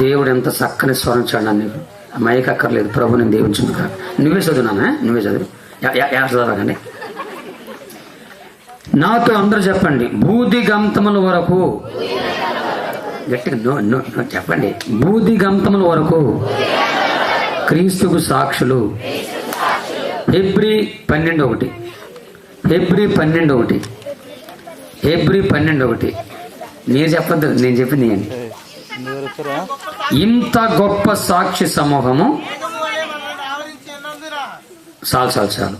దేవుడు ఎంత చక్కని స్వరం చూడండి నీకు మైక్ అక్కర్లేదు. ప్రభు నేను దేవించింది కాదు నువ్వే చదువునా నువ్వే చదువు. యా- చదవకండి. నాతో అందరూ చెప్పండి. బూది గంతముల వరకు. గట్టిగా నో నో నో చెప్పండి. బూది గంతముల వరకు క్రీస్తుకు సాక్షులు. ఫిబ్రి పన్నెండు ఒకటి. ఫిబ్రి పన్నెండు ఒకటి. ఫిబ్రి పన్నెండు ఒకటి. నేను చెప్పద్దు. నేను చెప్పింది నేను ఇంత గొప్ప సాక్షి సమూహము? చాలు చాలు చాలు.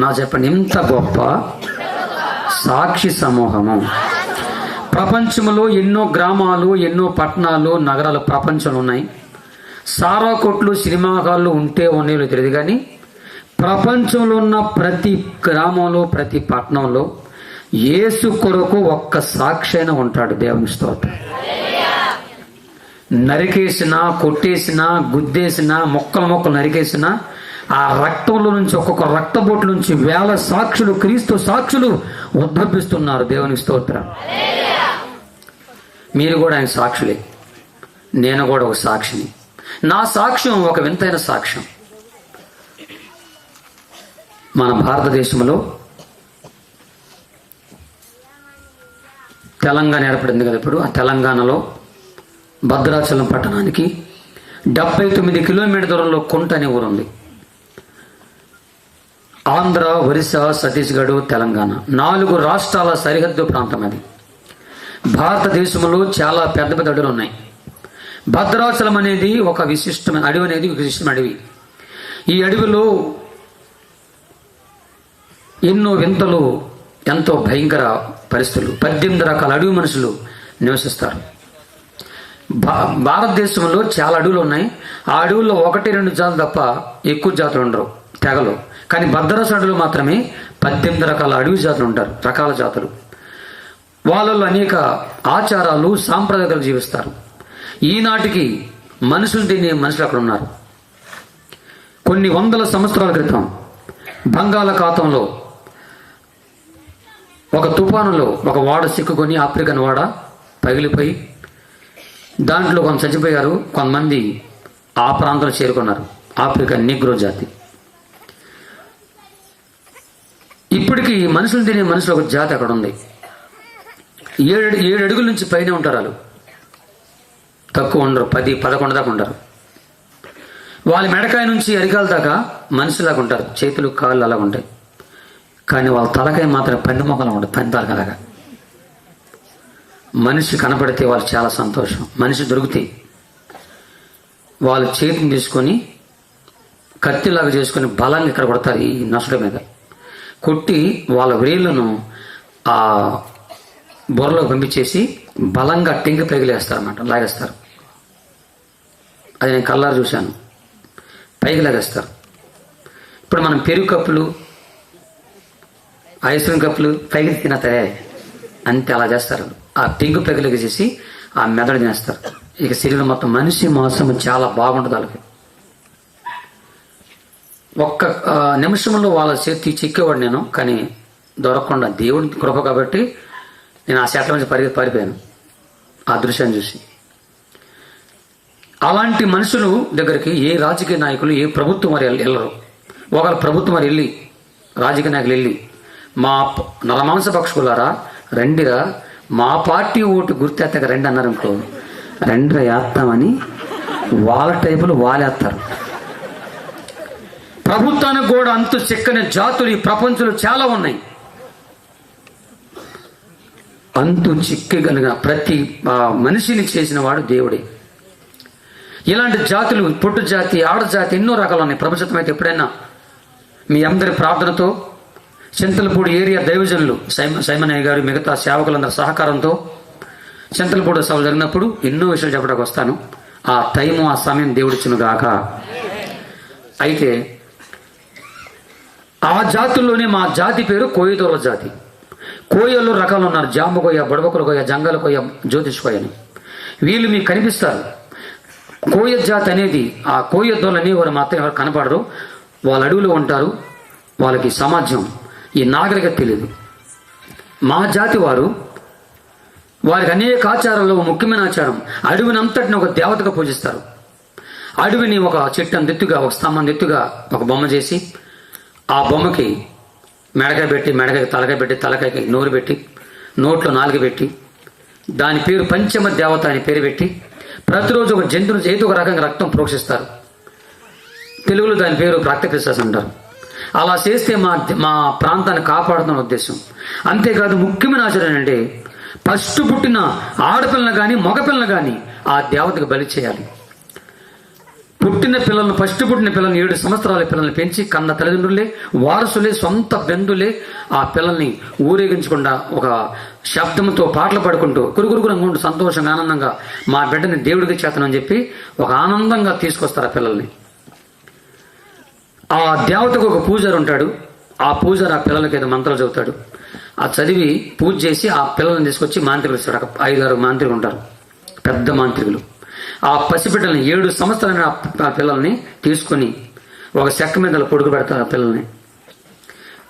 నా చెప్పండి ఇంత గొప్ప సాక్షి సమూహము? ప్రపంచంలో ఎన్నో గ్రామాలు ఎన్నో పట్టణాలు నగరాలు ప్రపంచంలో ఉన్నాయి. సారా కొట్లు సినిమా హాళ్ళు ఉంటే ఉన్నాయో తెలియదు కానీ ప్రపంచంలో ఉన్న ప్రతి గ్రామంలో ప్రతి పట్టణంలో యేసు కొరకు ఒక్క సాక్షి అయినా ఉంటాడు దేవుని స్తోత్రం. నరికేసిన కొట్టేసిన గుద్దేసిన మొక్కలు మొక్కలు నరికేసిన ఆ రక్తంలో నుంచి ఒక్కొక్క రక్తబోట్ల నుంచి వేల సాక్షులు క్రీస్తు సాక్షులు ఉద్భవిస్తున్నారు. దేవునికి స్తోత్రం. మీరు కూడా ఆయన సాక్షులే. నేను కూడా ఒక సాక్షిని. నా సాక్ష్యం ఒక వింతైన సాక్ష్యం. మన భారతదేశంలో తెలంగాణ ఏర్పడింది కదా ఇప్పుడు? ఆ తెలంగాణలో భద్రాచలం పట్టణానికి డెబ్బై తొమ్మిది కిలోమీటర్ దూరంలో కుంట అనే ఊరు ఉంది ఆంధ్ర ఒరిస్సా ఛత్తీస్గఢ్ తెలంగాణ నాలుగు రాష్ట్రాల సరిహద్దు ప్రాంతం అది. భారతదేశంలో చాలా పెద్ద పెద్ద అడవులు ఉన్నాయి. భద్రాచలం అనేది ఒక విశిష్టమైన అడవి అనేది విశిష్టమైన అడవి. ఈ అడవిలో ఎన్నో వింతలు ఎంతో భయంకర పరిస్థితులు పద్దెనిమిది రకాల అడవి మనుషులు నివసిస్తారు. భా భారతదేశంలో చాలా అడవులు ఉన్నాయి. ఆ అడవుల్లో ఒకటి రెండు జాతులు తప్ప ఎక్కువ జాతులు ఉండరు తెగలు. కానీ భద్రస అడవులు మాత్రమే పద్దెనిమిది రకాల అడవి జాతులు ఉంటారు రకాల జాతులు. వాళ్ళలో అనేక ఆచారాలు సాంప్రదాయాలు జీవిస్తారు. ఈనాటికి మనుషులు తినే మనుషులు అక్కడ ఉన్నారు. కొన్ని వందల సంవత్సరాల క్రితం బంగాళాఖాతంలో ఒక తుఫానులో ఒక వాడ సిక్కుకొని ఆఫ్రికన్ వాడ పగిలిపోయి దాంట్లో కొంత చచ్చిపోయారు కొంతమంది ఆ ప్రాంతంలో చేరుకున్నారు. ఆఫ్రికా నిగ్రో జాతి. ఇప్పటికీ మనుషులు తినే మనుషులు ఒక జాతి అక్కడ ఉంది. ఏడు ఏడు అడుగుల నుంచి పైన ఉంటారు వాళ్ళు. తక్కువ ఉండరు పది పదకొండు దాకా ఉంటారు వాళ్ళ మెడకాయ నుంచి అరికాల దాకా మనిషిలాగా ఉంటారు. చేతులు కాళ్ళు అలాగ ఉంటాయి కానీ వాళ్ళ తలకాయ మాత్రం పంది మొక్కలా ఉంటుంది పంది తలకలాగా మనిషి కనపడితే వాళ్ళు చాలా సంతోషం. మనిషి దొరికితే వాళ్ళు చేతిని తీసుకొని కత్తిలాగా చేసుకొని బలంగా ఇక్కడ కొడతారు ఈ నసుడు మీద. కొట్టి వాళ్ళ వేళ్ళను ఆ బొర్రలో పంపించేసి బలంగా టెంక పైకి అన్నమాట లాగేస్తారు. అది నేను కల్లారు చూశాను. పైకి లాగేస్తారు ఇప్పుడు మనం పెరుగు కప్పులు ఐస్ క్రీమ్ కప్పులు పైకి తినతారే అంతే అలా చేస్తారు. ఆ టెంకు పైకి చేసి ఆ మెదడు చేస్తారు ఇక శరీరం మొత్తం మనిషి మాంసం చాలా బాగుంటుంది వాళ్ళకి. ఒక్క నిమిషంలో వాళ్ళ చేతి చిక్కేవాడు నేను కానీ దొరకకుండా దేవుడి కృప కాబట్టి నేను ఆ శాతం నుంచి పరిగెత్తి పారిపోయాను. ఆ దృశ్యాన్ని చూసి. అలాంటి మనుషులు దగ్గరికి ఏ రాజకీయ నాయకులు ఏ ప్రభుత్వం వారు వెళ్ళరు ఒకవేళ ప్రభుత్వం వారు వెళ్ళి రాజకీయ నాయకులు వెళ్ళి మా నలమాంస నరమాంస పక్షులారా రండిరా మా పార్టీ ఓటు గుర్తెత్తక రెండు అన్నారు అనుకో రెండు వేస్తామని వాళ్ళ టైపులు వాళ్ళేస్తారు ప్రభుత్వానికి కూడా అంతు చిక్కని జాతులు ఈ ప్రపంచంలో చాలా ఉన్నాయి. అంతు చిక్కగలిగిన ప్రతి మనిషిని చేసిన వాడు దేవుడే. ఇలాంటి జాతులు పొట్టు జాతి ఆడ జాతి ఎన్నో రకాలు ఉన్నాయి. ప్రపంచం అయితే ఎప్పుడైనా మీ అందరి ప్రార్థనతో చింతలపూడి ఏరియా దైవజనులు సైమ సైమనయ్య గారు మిగతా సేవకులందరి సహకారంతో చింతలపూడి సభ జరిగినప్పుడు ఎన్నో విషయాలు చెప్పడానికి వస్తాను. ఆ టైము ఆ సమయం దేవుడిచ్చును గాక అయితే ఆ జాతుల్లోనే మా జాతి పేరు కోయదొర జాతి. కోయల్లో రకాలు ఉన్నారు. జాంబు కొయ్య బుడబకులు కొయ్య జంగల కొయ్య జ్యోతిష్ కొయ్య అని. వీళ్ళు మీకు కనిపిస్తారు. కోయ జాతి అనేది ఆ కోయద్దోళ్ళు అనేవారు మాత్రం ఎవరు కనపడరు. వాళ్ళ అడవిలో ఉంటారు. వాళ్ళకి సమాజం ఈ నాగరికత తెలియదు మా జాతి వారు వారికి అనేక ఆచారాల్లో ముఖ్యమైన ఆచారం. అడవిని అంతటిని ఒక దేవతగా పూజిస్తారు. అడవిని ఒక చెట్టు దిత్తుగా ఒక స్తంభం ఎత్తుగా ఒక బొమ్మ చేసి ఆ బొమ్మకి మెడకాయ పెట్టి మెడకాయ తలకాయ పెట్టి తలకాయకి నోరు పెట్టి నోట్లో నాలుగు పెట్టి దాని పేరు పంచమ దేవత అని పేరు పెట్టి ప్రతిరోజు ఒక జంతువుని ఏదో ఒక రకంగా రక్తం ప్రోక్షిస్తారు. తెలుగులో దాని పేరు ప్రాక్టికల్సెస్ అంటారు. అలా చేస్తే మా మా ప్రాంతాన్ని కాపాడుతున్న ఉద్దేశం. అంతేకాదు ముఖ్యమైన ఆచరణ అంటే ఫస్ట్ పుట్టిన ఆడపిల్లని కానీ మగపిల్లను కానీ ఆ దేవతకు బలి చేయాలి. పుట్టిన పిల్లలను ఫస్ట్ పుట్టిన పిల్లల్ని ఏడు సంవత్సరాల పిల్లల్ని పెంచి కన్న తల్లిదండ్రులే వారసులే సొంత బంధులే ఆ పిల్లల్ని ఊరేగించకుండా ఒక శబ్దంతో పాటలు పాడుకుంటూ కురుగురుగురంగా సంతోషంగా ఆనందంగా మా బిడ్డని దేవుడికి చేతనని చెప్పి ఒక ఆనందంగా తీసుకొస్తారు ఆ పిల్లల్ని. ఆ దేవతకు ఒక పూజారి ఉంటాడు. ఆ పూజారు ఆ పిల్లలకి ఏదో మంత్రాలు చదువుతాడు ఆ చదివి పూజ చేసి ఆ పిల్లల్ని తీసుకొచ్చి మాంత్రికులు ఇస్తాడు. ఒక ఐదారు మాంత్రికులు ఉంటారు. పెద్ద మాంత్రికులు. ఆ పసిబిడ్డల్ని ఏడు సంవత్సరాలైన ఆ- పిల్లల్ని తీసుకొని ఒక చెక్క మీద అలా పొడుగు పెడతారు ఆ పిల్లల్ని.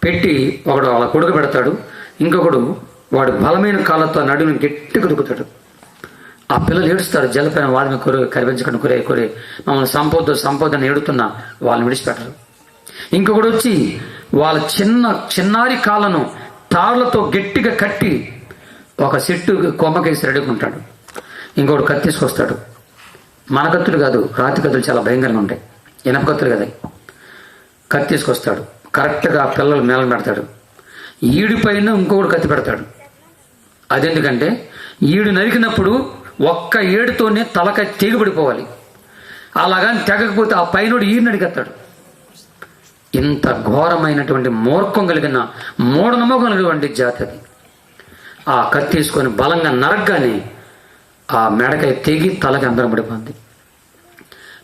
పెట్టి ఒకడు అలా కొడుకు పెడతాడు. ఇంకొకడు వాడు బలమైన కాళ్ళతో నడుముని గట్టిగా దుక్కుతాడు. ఆ పిల్లలు ఏడుస్తారు. జలపైన వాళ్ళని కొరే కరిపించకుండా కొరే కొరే. మమ్మల్ని సంపద సంపదని ఏడుతున్నా వాళ్ళని విడిచిపెట్టరు. ఇంకొకడు వచ్చి వాళ్ళ చిన్న చిన్నారి కాళ్ళను తాళ్ళతో గట్టిగా కట్టి ఒక చెట్టు కొమ్మకేసి రెడుకుంటాడు ఇంకొకడు కత్తి తీసుకొస్తాడు. మన కత్తులు కాదు రాతి కత్తులు చాలా భయంకరంగా ఉంటాయి. ఇనప కత్తులు కదా కత్తి తీసుకొస్తాడు. కరెక్ట్గా ఆ పిల్లలు మేళం పెడతాడు. ఈడి పైన కత్తి పెడతాడు. అదెందుకంటే ఈడు నరికినప్పుడు ఒక్క ఏడుతోనే తలకాయ తెగిపడిపోవాలి అలాగని తెగకపోతే ఆ పైనోడు ఈడు నడికెత్తాడు ఇంత ఘోరమైనటువంటి మూర్ఖం కలిగిన మూఢనమ్మకం కలిగినటువంటి జాతి అది. ఆ కత్తి తీసుకొని బలంగా నరగ్గానే ఆ మెడకై తెగి తలకి అందరం పడిపోయింది.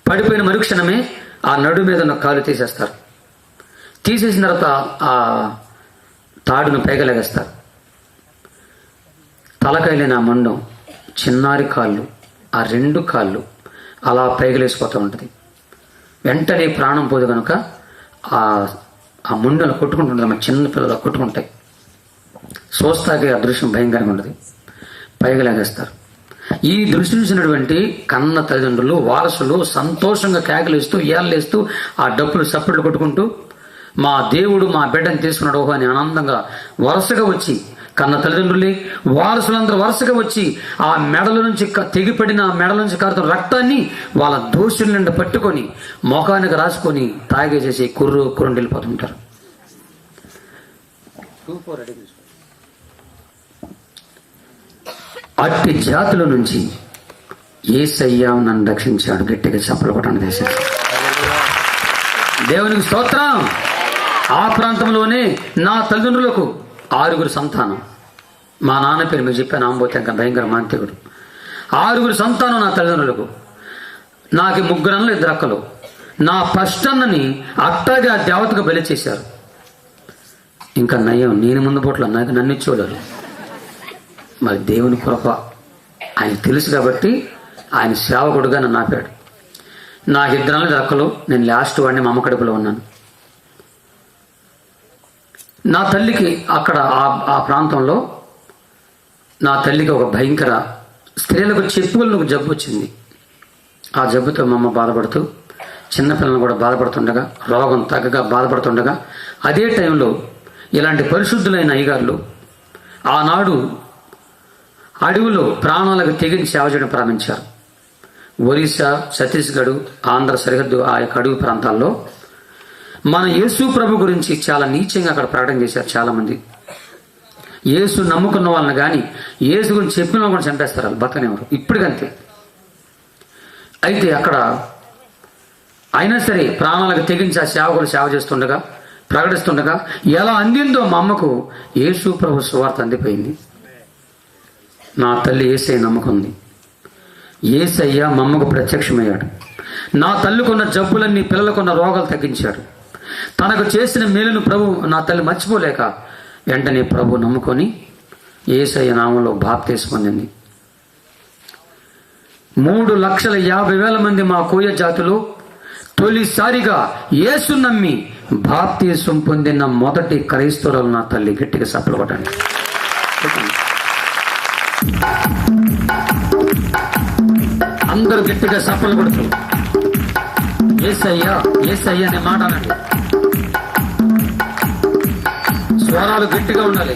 పడిపోయిన మరుక్షణమే ఆ నడు మీద ఉన్న కాలు తీసేస్తారు. తీసేసిన తర్వాత ఆ తాడును పైగలేగేస్తారు తలకైలిన ఆ మండం చిన్నారి కాళ్ళు ఆ రెండు కాళ్ళు అలా పైగలేసిపోతూ ఉంటుంది. వెంటనే ప్రాణం పోదు కనుక ఆ ఆ ముండలు కొట్టుకుంటుంటుంది మన చిన్న పిల్లలు కొట్టుకుంటాయి. చూస్తాకే ఆ దృశ్యం భయంకరంగా ఉంటుంది పైగా లాగేస్తారు. ఈ దృశ్యం చూసినటువంటి కన్న తల్లిదండ్రులు వారసులు సంతోషంగా కేకలేస్తూ ఏళ్ళేస్తూ ఆ డబ్బులు సప్పట్లు కొట్టుకుంటూ మా దేవుడు మా బిడ్డని తీసుకున్నాడు ఓహో అని ఆనందంగా వరుసగా వచ్చి కన్న తల్లిదండ్రులే వారసులందరూ వరుసగా వచ్చి ఆ మెడల నుంచి తెగిపడిన ఆ మెడల నుంచి కారుతున్న రక్తాన్ని వాళ్ళ దోషుల నిండా పట్టుకొని మొఖానికి రాసుకొని తాగేసేసి కుర్రు కుర్రుండి వెళ్ళిపోతుంటారు అట్టి జాతుల నుంచి ఏసయ్యా నన్ను రక్షించాడు గట్టిగా చప్పలు కొట్టండి దేశం దేవునికి స్తోత్రం. ఆ ప్రాంతంలోనే నా తల్లిదండ్రులకు ఆరుగురు సంతానం. మా నాన్న పేరు మీరు చెప్పాను ఆంబోతే ఇంకా భయంకర మాంత్రికుడు. ఆరుగురు సంతానం నా తల్లిదండ్రులకు. నాకు ముగ్గురన్నలు ఇద్దరు అక్కలు నా ఫస్ట్ అన్నని అట్టాగే ఆ దేవతకు బలి చేశారు. ఇంకా నయ్యం నేను ముందు పూట్ల నాకు నన్ను ఇచ్చేవాళ్ళు మరి దేవుని కృప ఆయన తెలుసు కాబట్టి ఆయన సేవకుడుగా నన్ను ఆపాడు. నాకు ఇద్దరు అక్కలు నేను లాస్ట్ వాడిని మా అమ్మ కడుపులో ఉన్నాను. నా తల్లికి అక్కడ ఆ ప్రాంతంలో నా తల్లికి ఒక భయంకర స్త్రీలకు చెప్పులకు జబ్బు వచ్చింది. ఆ జబ్బుతో మా అమ్మ బాధపడుతూ చిన్నపిల్లలను కూడా బాధపడుతుండగా రోగం తగ్గగా బాధపడుతుండగా అదే టైంలో ఇలాంటి పరిశుద్ధులైన అయ్యగారులు ఆనాడు అడవిలో ప్రాణాలకు తెగించి సేవ చేయడం ప్రారంభించారు. ఒరిస్సా ఛత్తీస్గఢ్ ఆంధ్ర సరిహద్దు ఆ యొక్క అడవి ప్రాంతాల్లో మన యేసు ప్రభు గురించి చాలా నీచంగా అక్కడ ప్రకటన చేశారు చాలామంది. యేసు నమ్ముకున్న వాళ్ళని కానీ యేసు గురించి చెప్పిన వాళ్ళని కూడా చంపేస్తారు వాళ్ళు బతకనేవారు ఇప్పటికంతే. అయితే అక్కడ అయినా సరే ప్రాణాలకు తెగించి ఆ సేవకులు సేవ చేస్తుండగా ప్రకటిస్తుండగా ఎలా అందిందో మా అమ్మకు యేసు ప్రభు సువార్త అందిపోయింది. నా తల్లి ఏసై నమ్ముకుంది ఏసయ్య మా అమ్మకు ప్రత్యక్షమయ్యాడు. నా తల్లికున్న జబ్బులన్నీ పిల్లలకున్న రోగాలు తగ్గించాడు. తనకు చేసిన మేలును ప్రభు నా తల్లి మర్చిపోలేక వెంటనే ప్రభు నమ్ముకొని ఏసయ్య నామంలో బాప్తీసి పొందింది. మూడు లక్షల యాభై వేల మంది మా కోయ జాతులు తొలిసారిగా ఏసు నమ్మి బాప్తీసం పొందిన మొదటి క్రైస్తవులు నా తల్లి గట్టిగా సఫలు కొట్టండి. అందరూ గట్టిగా సఫలు కొడుతున్నారు. ఏసయ్యా అనే మాట అనండి. స్వరాలు గట్టిగా ఉండాలి.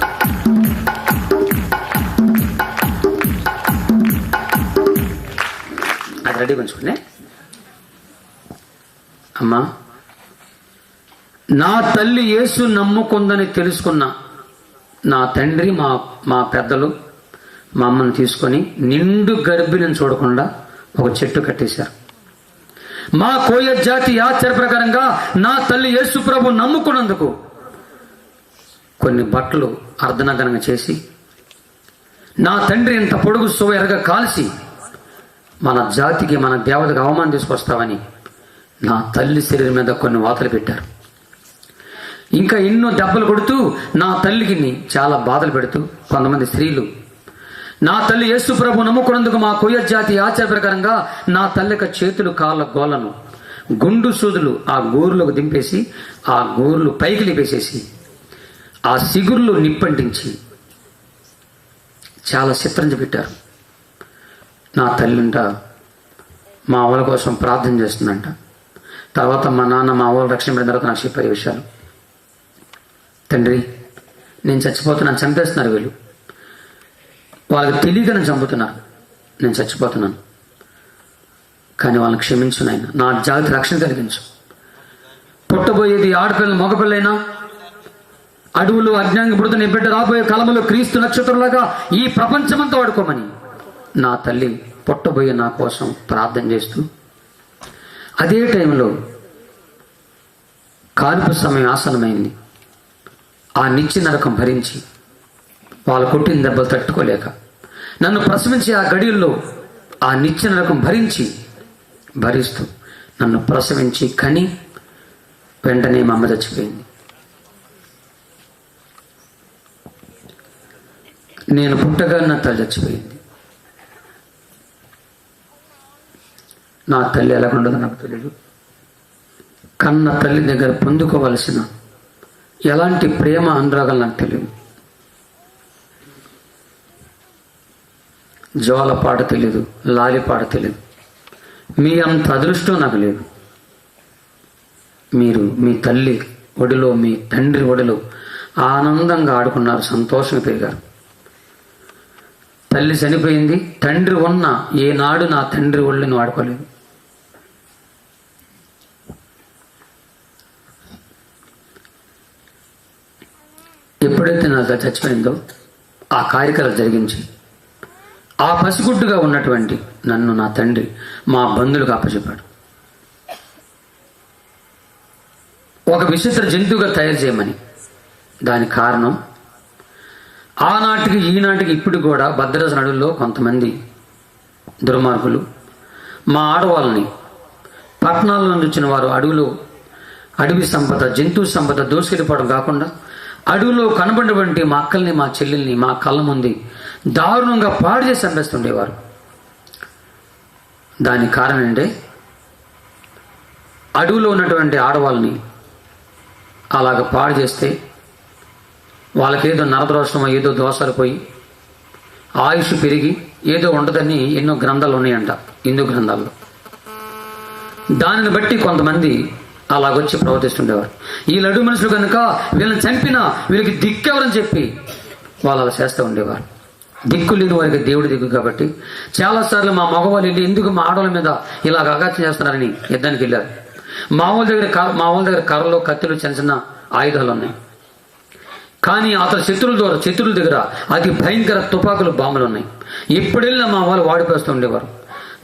అది రెడీ ఉంచుకునే అమ్మా నా తల్లి యేసు నమ్ముకుందని తెలుసుకున్న నా తండ్రి మా మా పెద్దలు మా అమ్మను తీసుకొని నిండు గర్భిణిని చూడకుండా ఒక చెట్టు కట్టేశారు. మా కోయ జాతి ఆచార ప్రకారంగా నా తల్లి యేసు ప్రభు నమ్ముకున్నందుకు కొన్ని బట్టలు అర్ధనగనంగా చేసి నా తండ్రి ఇంత పొడుగు సోయరగా కాల్చి మన జాతికి మన దేవతకు అవమానం తీసుకొస్తామని నా తల్లి శరీరం మీద కొన్ని వాతలు పెట్టారు. ఇంకా ఎన్నో దెబ్బలు కొడుతూ నా తల్లికి చాలా బాధలు పెడుతూ కొంతమంది స్త్రీలు నా తల్లి యేసు ప్రభు నమ్ముకున్నందుకు మా కొయ్య జాతి ఆచార ప్రకారంగా నా తల్లి చేతులు కాళ్ళ గోలను గుండు సూదులు ఆ గోరులకు దింపేసి ఆ గోర్లు పైకి లేపేసేసి ఆ సిగుర్లు నిప్పంటించి చాలా చిత్రంగా పెట్టారు. నా తల్లింట మా అవ్వల కోసం ప్రార్థన చేస్తుందంట. తర్వాత మా నాన్న మా అవ్వలు రక్షణ పడిన తర్వాత నాకు చెప్పారు విషయాలు. తండ్రి నేను చచ్చిపోతున్నాను చంపేస్తున్నారు వీళ్ళు. వాళ్ళకి తెలియక నేను చంపుతున్నారు నేను చచ్చిపోతున్నాను. కానీ వాళ్ళని క్షమించు నాయన. నా జాగ్రత్త రక్షణ కలిగించు. పుట్టబోయేది ఆడపిల్ల మగపిల్లైనా అడవులు అజ్ఞానికి పుడుతున్న బిడ్డ రాబోయే కాలంలో క్రీస్తు నక్షత్రంలాగా ఈ ప్రపంచమంతా వాడుకోమని నా తల్లి పుట్టబోయే నా కోసం ప్రార్థన చేస్తూ అదే టైంలో కాల్పు సమయం ఆసనమైంది ఆ నిచ్చి నరకం భరించి వాళ్ళు కొట్టిన దెబ్బలు తట్టుకోలేక నన్ను ప్రసవించి ఆ గడియల్లో ఆ నిచ్చి రకం భరించి భరిస్తూ నన్ను ప్రసవించి కని వెంటనే మా అమ్మ చచ్చిపోయింది. నేను పుట్టగా నా తల్లి చచ్చిపోయింది. నా తల్లి ఎలాగుండదో నాకు తెలియదు కన్న తల్లి దగ్గర పొందుకోవలసిన ఎలాంటి ప్రేమ అనురాగాలు నాకు తెలియదు జోల పాట తెలియదు లాలి పాట తెలియదు మీ అంత అదృష్టం నాకు లేదు. మీరు మీ తల్లి ఒడిలో మీ తండ్రి ఒడిలో ఆనందంగా ఆడుకున్నారు సంతోషం పెరిగారు. తల్లి చనిపోయింది తండ్రి ఉన్న ఏనాడు నా తండ్రి ఒళ్ళని వాడుకోలేదు ఎప్పుడైతే నా చచ్చిపోయిందో ఆ కార్యక్రమం జరిగించి ఆ పసిగుడ్డుగా ఉన్నటువంటి నన్ను నా తండ్రి మా బంధువులకు అప్పచెప్పాడు. ఒక విచిత్ర జంతువుగా తయారు చేయమని. దాని కారణం ఆనాటికి ఈనాటికి ఇప్పుడు కూడా భద్రస అడవుల్లో కొంతమంది దుర్మార్గులు మా ఆడవాళ్ళని పట్టణాల నుండి వచ్చిన వారు అడవిలో అడవి సంపద జంతు సంపద దోసుకెళ్ళిపోవడం కాకుండా అడవిలో కనబడినటువంటి మా అక్కల్ని మా చెల్లెల్ని మా కళ్ళ ముందు దారుణంగా పాడు చేసి చంపేస్తుండేవారు. దానికి కారణం ఏంటంటే అడవిలో ఉన్నటువంటి ఆడవాళ్ళని అలాగ పాడు చేస్తే వాళ్ళకేదో నరదోషమో ఏదో దోషాలు పోయి ఆయుష్ పెరిగి ఏదో ఉండదని ఎన్నో గ్రంథాలు ఉన్నాయంట హిందూ గ్రంథాల్లో. దానిని బట్టి కొంతమంది అలాగొచ్చి ప్రవర్తిస్తుండేవారు. ఈ లడ్డు మనుషులు కనుక వీళ్ళని చంపినా వీళ్ళకి దిక్కెవరని చెప్పి వాళ్ళు అలా చేస్తూ ఉండేవారు. దిక్కు లేని వారికి దేవుడి దిక్కు కాబట్టి చాలాసార్లు మా మగవాళ్ళు వెళ్ళి ఎందుకు మా ఆడవాళ్ళ మీద ఇలా అగాత్యం చేస్తున్నారని యుద్ధానికి వెళ్ళారు. మా వాళ్ళ దగ్గర మా వాళ్ళ దగ్గర కర్రలు కత్తులు చిన్న చిన్న ఆయుధాలు ఉన్నాయి. కానీ అతని శత్రువుల ద్వారా శత్రువుల దగ్గర అతి భయంకర తుపాకులు బాంబులు ఉన్నాయి. ఎప్పుడు వెళ్ళినా మా వాళ్ళు వాడిపోస్తూ ఉండేవారు.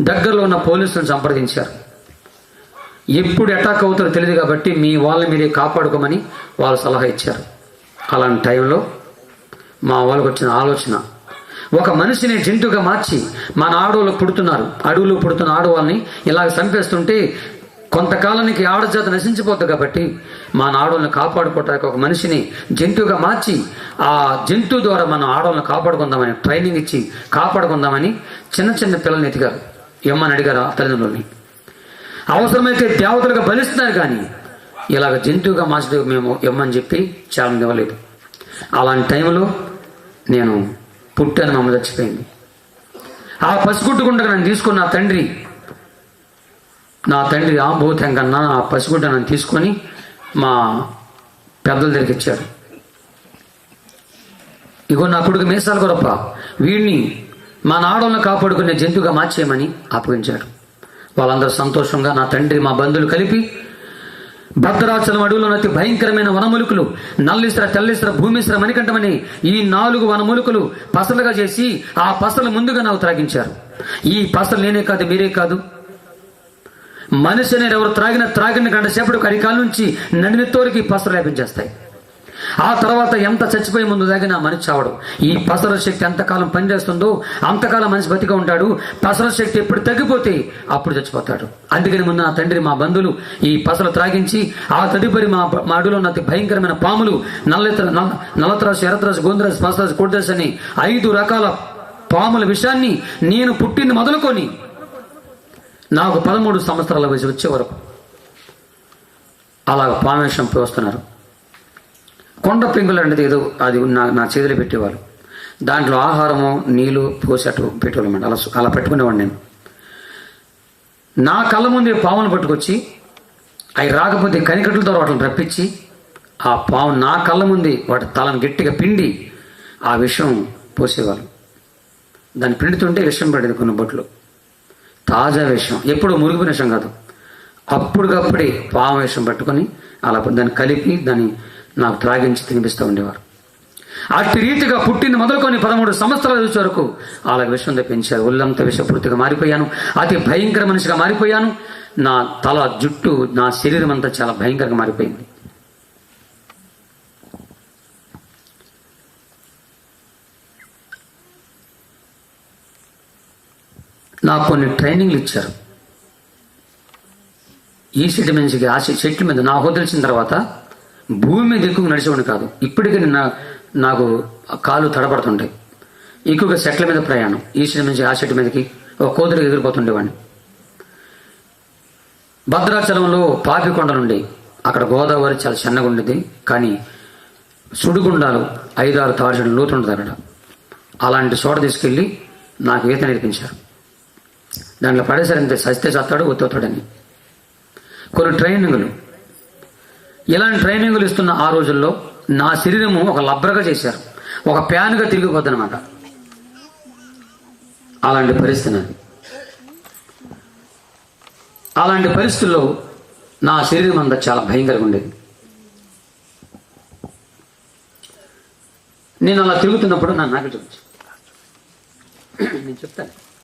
దగ్గరలో ఉన్న పోలీసులను సంప్రదించారు. ఎప్పుడు అటాక్ అవుతారో తెలియదు కాబట్టి మీ వాళ్ళని మీరే కాపాడుకోమని వాళ్ళు సలహా ఇచ్చారు. అలాంటి టైంలో మా వాళ్ళకి వచ్చిన ఆలోచన ఒక మనిషిని జంతువుగా మార్చి మన ఆడవాళ్ళు పుడుతున్నారు. అడవులు పుడుతున్న ఆడవాళ్ళని ఇలాగ చంపేస్తుంటే కొంతకాలానికి ఆడజాత నశించిపోద్ది కాబట్టి మా ఆడవాళ్ళని కాపాడుకోవటానికి ఒక మనిషిని జంతువుగా మార్చి ఆ జంతువు ద్వారా మనం ఆడవాళ్ళని కాపాడుకుందామని ట్రైనింగ్ ఇచ్చి కాపాడుకుందామని చిన్న చిన్న పిల్లల్ని ఎతిగారు ఎమ్మని అడిగారు ఆ తల్లిదండ్రులని? అవసరమైతే దేవతలుగా బలిస్తున్నారు కానీ ఇలాగ జంతువుగా మార్చడం మేము ఇవ్వమని చెప్పి చాలా ఇవ్వలేదు. అలాంటి టైంలో నేను పుట్టాను మా అమ్మ చచ్చిపోయింది. ఆ పసిగుట్టుకుండగా నన్ను తీసుకున్న నా తండ్రి నా తండ్రి ఆంభూతం కన్నా ఆ పసిగుడ్డ నన్ను తీసుకొని మా పెద్దల దగ్గరికి ఇచ్చాడు. ఇగో నా కొడుకు మీసాలు గొరప్ప వీడిని మా నాడలను కాపాడుకునే జంతువుగా మార్చేయమని అప్పగించాడు వాళ్ళందరూ సంతోషంగా నా తండ్రి మా బంధువులు కలిపి భద్రాచలం అడవులను అతి భయంకరమైన వనములుకులు నల్లిస్ర తెల్లిస్ర భూమిస్ర మణికంఠమని ఈ నాలుగు వనములుకులు పసలుగా చేసి ఆ పసలు ముందుగా నాకు త్రాగించారు. ఈ పసలు నేనే కాదు మీరే కాదు. మనిషి అనేది ఎవరు త్రాగిన త్రాగిన గంట సేపటికి అరికాల నుంచి నడినెత్తోరికి పసలు లేపించేస్తాయి. ఆ తర్వాత ఎంత చచ్చిపోయే ముందు తాగినా మనిషి చావడు. ఈ పసర శక్తి ఎంతకాలం పనిచేస్తుందో అంతకాలం మనిషి బతిగా ఉంటాడు. పసర శక్తి ఎప్పుడు తగ్గిపోతే అప్పుడు చచ్చిపోతాడు. అందుకని ముందు నా తండ్రి మా బంధువులు ఈ పసలు త్రాగించి ఆ తదుపరి మా మా అడవిలో ఉన్న అతి భయంకరమైన పాములు నల్లెత్ర నల్ల- నల్లత్రాసు ఎర్రత్రాసు గోంద్రాసు పసరాసు కోటరాసు అని ఐదు రకాల పాముల విషయాన్ని నేను పుట్టింది మొదలుకొని నాకు పదమూడు సంవత్సరాల వయసు వచ్చే వరకు అలాగ పామేశం పోస్తున్నారు కొండ పెంకులు అనేది ఏదో అది నా నా చేతిలో పెట్టేవారు దాంట్లో ఆహారము నీళ్ళు పోసి అటు పెట్టేవాళ్ళమాట అలా అలా పెట్టుకునేవాడిని నేను. నా కళ్ళ ముందే పామును పట్టుకొచ్చి అవి రాకపోతే కనికట్లతో వాటిని రప్పించి ఆ పాము నా కళ్ళ ముందే వాటి తలను గట్టిగా పిండి ఆ విషం పోసేవారు దాన్ని పిండుతుంటే విషం పడేది కొన్ని బొట్లు. తాజా విషం. ఎప్పుడు మురిగిపోయిన విషం కాదు. అప్పటికప్పుడే పాము విషం పట్టుకొని అలా దాన్ని కలిపి దాన్ని నాకు త్రాగించి తినిపిస్తూ ఉండేవారు. అట్టి రీతిగా పుట్టిన మొదలుకొని పదమూడు సంవత్సరాల నుంచి వరకు అలాగ విషం తెప్పించారు. ఒళ్ళంతా విషపూర్తిగా మారిపోయాను. అతి భయంకర మనిషిగా మారిపోయాను. నా తల జుట్టు నా శరీరం అంతా చాలా భయంకరంగా మారిపోయింది. నాకు కొన్ని ట్రైనింగ్లు ఇచ్చారు. ఈ చెట్టు మనిషికి ఆ చెట్టు మీద నాకు తెలిసిన తర్వాత భూమి మీద ఎక్కువ నడిచేవాడిని కాదు. ఇప్పటికీ నా నాకు కాలు తడబడుతుంటాయి. ఎక్కువగా చెట్ల మీద ప్రయాణం. ఈ చెట్టు నుంచి ఆ చెట్టు మీదకి ఒక కోతులు ఎగిరిపోతుండేవాడిని. భద్రాచలంలో పాపికొండ నుండి అక్కడ గోదావరి చాలా చిన్నగా ఉండేది. కానీ సుడిగుండాలు ఐదారు తాడు లోతు ఉంటుంది అక్కడ అలాంటి చోట తీసుకెళ్ళి నాకు ఈత నేర్పించారు. దాంట్లో పడేసరంతే సస్తే చస్తాడు ఒత్తుతాడని కొన్ని ట్రైనింగులు ఇలాంటి ట్రైనింగులు ఇస్తున్న ఆ రోజుల్లో నా శరీరము ఒక లబ్రగా చేశారు. ఒక ప్యాన్గా తిరిగిపోద్ది అనమాట అలాంటి పరిస్థితి అలాంటి పరిస్థితుల్లో నా శరీరం అంతా చాలా భయంకరంగా ఉండేది. నేను అలా తిరుగుతున్నప్పుడు నా నాకు చూపించు నేను చెప్తాను.